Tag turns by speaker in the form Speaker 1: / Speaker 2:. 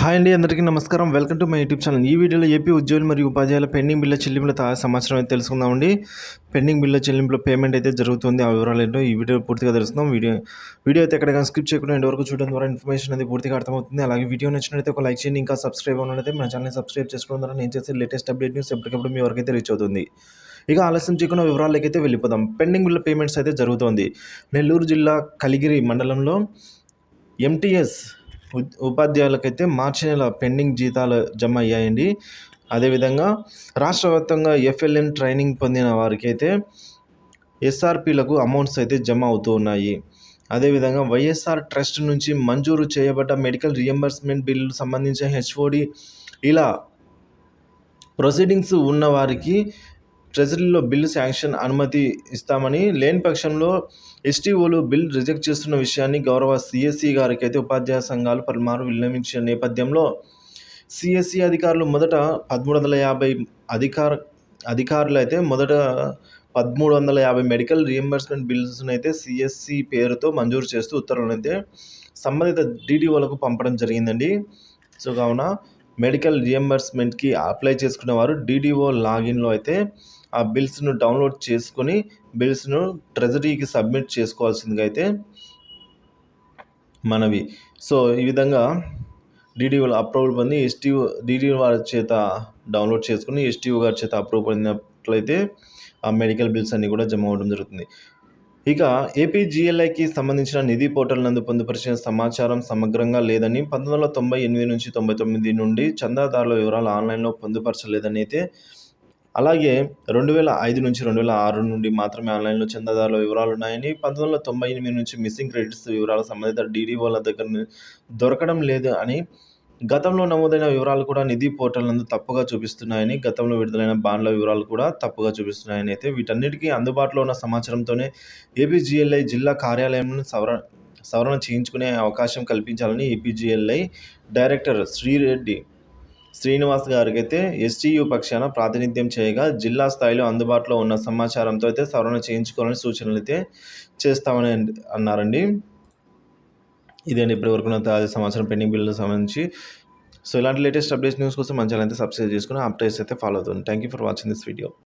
Speaker 1: Hi అండి అందరికీ నమస్కారం. Welcome to my YouTube channel. ఈ వీడియోలో ఏపీ ఉద్యోగులు మరియు ఉపాధ్యాయుల పెండింగ్ బిల్ల చెల్లింపుల తాజా సమాచారం అయితే తెలుసుకుందామండి. పెండింగ్ బిల్ల చెల్లింపుల పేమెంట్ అయితే జరుగుతుంది. ఆ వివరాలు ఏంటో ఈ వీడియో పూర్తిగా తెలుసుకుందాం. వీడియో వీడియో అయితే ఎక్కడ స్కిప్ చేయకుండా ఎండ్ వరకు చూడడం ద్వారా ఇన్ఫర్మేషన్ అనేది పూర్తిగా అర్థమవుతుంది. అలాగే వీడియో నచ్చినట్లయితే ఒక లైక్ చేయండి. ఇంకా సబ్స్క్రైబ్ అయితే మన ఛానల్ సబ్స్క్రైబ్ చేసుకోవడం ద్వారా నేను చేసే లేటెస్ట్ అప్డేట్ న్యూస్ ఎప్పటికప్పుడు మీ వరకు అయితే రీచ్ అవుతుంది. ఇక ఆలస్యం చేయకుండా వివరాలకైతే వెళ్ళిపోదాం. పెండింగ్ బిల్ల పేమెంట్స్ అయితే జరుగుతోంది. నెల్లూరు జిల్లా కలిగిరి మండలంలో ఎంటీఎస్ ఉపాధ్యాయులకైతే మార్చి నెల పెండింగ్ జీతాలు జమ అయ్యాయండి అదేవిధంగా రాష్ట్ర వ్యాప్తంగా ఎఫ్ఎల్ఎన్ ట్రైనింగ్ పొందిన వారికి అయితే ఎస్ఆర్పీలకు అమౌంట్స్ అయితే జమ అవుతూ ఉన్నాయి. అదేవిధంగా వైఎస్ఆర్ ట్రస్ట్ నుంచి మంజూరు చేయబడ్డ మెడికల్ రియంబర్స్మెంట్ బిల్లు సంబంధించిన హెచ్ఓడి ఇలా ప్రొసీడింగ్స్ ఉన్న వారికి ట్రెజరీలో బిల్లు శాంక్షన్ అనుమతి ఇస్తామని లేని పక్షంలో ఎస్టీఓలు బిల్ రిజెక్ట్ చేస్తున్న విషయాన్ని గౌరవ సిఎస్సి గారికి అయితే ఉపాధ్యాయ సంఘాలు పలుమారు విన్నవించిన నేపథ్యంలో సిఎస్సి అధికారులు మొదట పదమూడు వందల యాభై అధికార అధికారులు అయితే మొదట పదమూడు వందల యాభై మెడికల్ రియంబర్స్మెంట్ బిల్స్ను అయితే సిఎస్సి పేరుతో మంజూరు చేస్తూ ఉత్తర్వులను అయితే సంబంధిత డీడీఓలకు పంపడం జరిగిందండి. సో కావున మెడికల్ రియంబర్స్మెంట్కి అప్లై చేసుకున్న వారు డీడీఓ లాగిన్లో అయితే ఆ బిల్స్ను డౌన్లోడ్ చేసుకొని బిల్స్ను ట్రెజరీకి సబ్మిట్ చేసుకోవాల్సిందిగా అయితే మనవి. సో ఈ విధంగా డీడీఓ అప్రూవల్ పొంది ఎస్టీఓ డీడీఓ వారి చేత డౌన్లోడ్ చేసుకుని ఎస్టీఓ గారి చేత అప్రూవ్ పొందినట్లయితే ఆ మెడికల్ బిల్స్ అన్నీ కూడా జమ అవ్వడం జరుగుతుంది. ఇక ఏపీజీఎల్ఐకి సంబంధించిన నిధి పోర్టల్ నందు పొందుపరిచిన సమాచారం సమగ్రంగా లేదని పంతొమ్మిది వందల తొంభై ఎనిమిది నుంచి తొంభై తొమ్మిది నుండి చందాదారుల వివరాలు ఆన్లైన్లో పొందుపరచలేదని అయితే అలాగే రెండు వేల ఐదు నుంచి రెండు వేల ఆరు నుండి మాత్రమే ఆన్లైన్లో చందాదారుల వివరాలు ఉన్నాయని పంతొమ్మిది వందల తొంభై ఎనిమిది నుంచి మిస్సింగ్ క్రెడిట్స్ వివరాల సంబంధిత డీడీఓల దగ్గర దొరకడం లేదు అని గతంలో నమోదైన వివరాలు కూడా నిధి పోర్టల్ నందు తప్పుగా చూపిస్తున్నాయని గతంలో విడుదలైన బాండ్ల వివరాలు కూడా తప్పుగా చూపిస్తున్నాయని అయితే వీటన్నిటికీ అందుబాటులో ఉన్న సమాచారంతోనే ఏపీజీఎల్ఐ జిల్లా కార్యాలయంలో సవరణ సవరణ చేయించుకునే అవకాశం కల్పించాలని ఏపీజీఎల్ఐ డైరెక్టర్ శ్రీరెడ్డి శ్రీనివాస్ గారికి అయితే ఎస్టీయు పక్షాన ప్రాతినిధ్యం చేయగా జిల్లా స్థాయిలో అందుబాటులో ఉన్న సమాచారంతో అయితే సవరణ చేయించుకోవాలని సూచనలు అయితే చేస్తామని అన్నారండి. ఇదండి ఇప్పటివరకు తాజా సమాచారం. పెండింగ్ బిల్లు సంబంధించి. సో ఇలాంటి లేటెస్ట్ అప్డేట్స్ న్యూస్ కోసం మన ఛానల్ అయితే సబ్స్క్రైబ్ చేసుకుని అప్డేట్స్ అయితే ఫాలో అవుతుంది thank you for watching this video